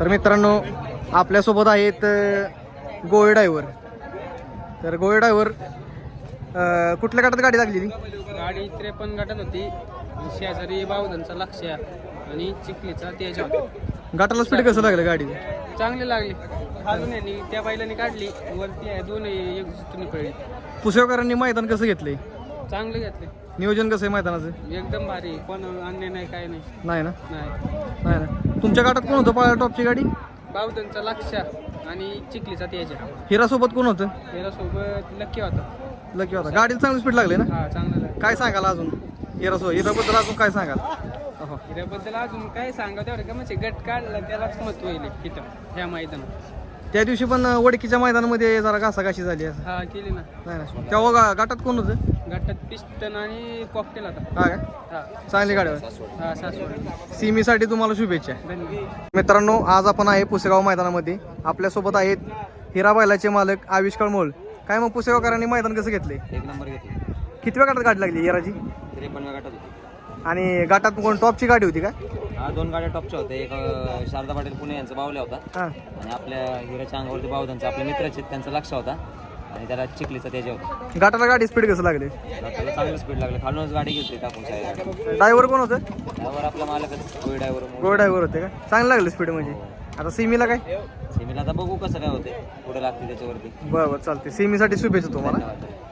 तर मित्रांनो आपल्यासोबत आहेत गोळे ड्रायव्हर. तर गोळे ड्रायव्हर कुठल्या गटात गाडी लागलेली? गाडी त्रेपन्न गटात होती. शेजारी बावधनचा लक्ष आणि चिखलीचा होता. गटाला स्पीड कसं लागलं गाडी चांगली लागली. यांनी त्या बैलांनी काढली. वरती आहे दोन एक पडली पुसेवकरांनी मैदान कसं घेतलंय? चांगले घेतले. नियोजन कसं आहे मैदानाचं? एकदम भारी. कोण अन्य नाही काय नाही. नाही ना? नाही. नाही ना? तुमच्या गटात कोण होतं पळा टॉपची गाडी? बावधनचा लक्ष आणि चिखलीचा तेजा. हिरासोबत कोण होतं? त्याच्यासोबत लक्की होता. लकी होता. गाडीला चांगली स्पीड लागली ना? हा चांगला काय सांगाल अजून? हिरासो हिराबद्दल अजून काय सांगाल? अहो. हिऱ्याबद्दल अजून काय सांगा तेवढं का म्हणजे गट काढला त्यालाच महत्त्व येईल इथं ह्या मैदानात. त्या दिवशी पण वडकीच्या मैदानामध्ये जरा घासाघाशी झाली असं. हा केली ना. नाही ना? तेव्हा गा- गटात कोण होतं? गटात पिस्टन आणि कॉकटेल हा काय हा. चांगली गाडी. हा सासवड. सिमीसाठी तुम्हाला शुभेच्छा. धन्यवाद. मित्रांनो आज आपण आहे पुसेगाव मैदानामध्ये. आपल्यासोबत आहेत हिरा बैलाचे मालक आविष्काळ मोल. काय मग पुसेगावकरांनी मैदान कसं घेतले? एक नंबर घेतली. कितव्या गटात गाडी लागली हिराची? त्रेपन्न गटात होती. आणि गटात कोण टॉपची गाडी होती का? हा दोन गाड्या टॉपच्या होत्या. एक अं, शारदा पाटील पुणे यांचा बावल्या होता. हा. आणि आपल्या हिराच्या अंगावरती बावधांचा आपले मित्रच त्यांचा लक्ष होता. आणि त्याला चिखलीचा त्याच्या होता गटाला गाडी स्पीड कसं लागली? त्याला चांगलं स्पीड लागलं. खालूनच गाडी घेतली टाकून ड्रायव्हर कोण होतं? त्यावर आपला मालकच गोळी ड्रायव्हर गो ड्रायव्हर होते का? चांगलं लागलं स्पीड म्हणजे. आता सिमीला काय? सिमीला आता बघू कसं काय होते. पुढे लागते त्याच्यावरती. बरं बरं चालते सिमीसाठी शुभेच्छा तुम्हाला. धन्यवाद.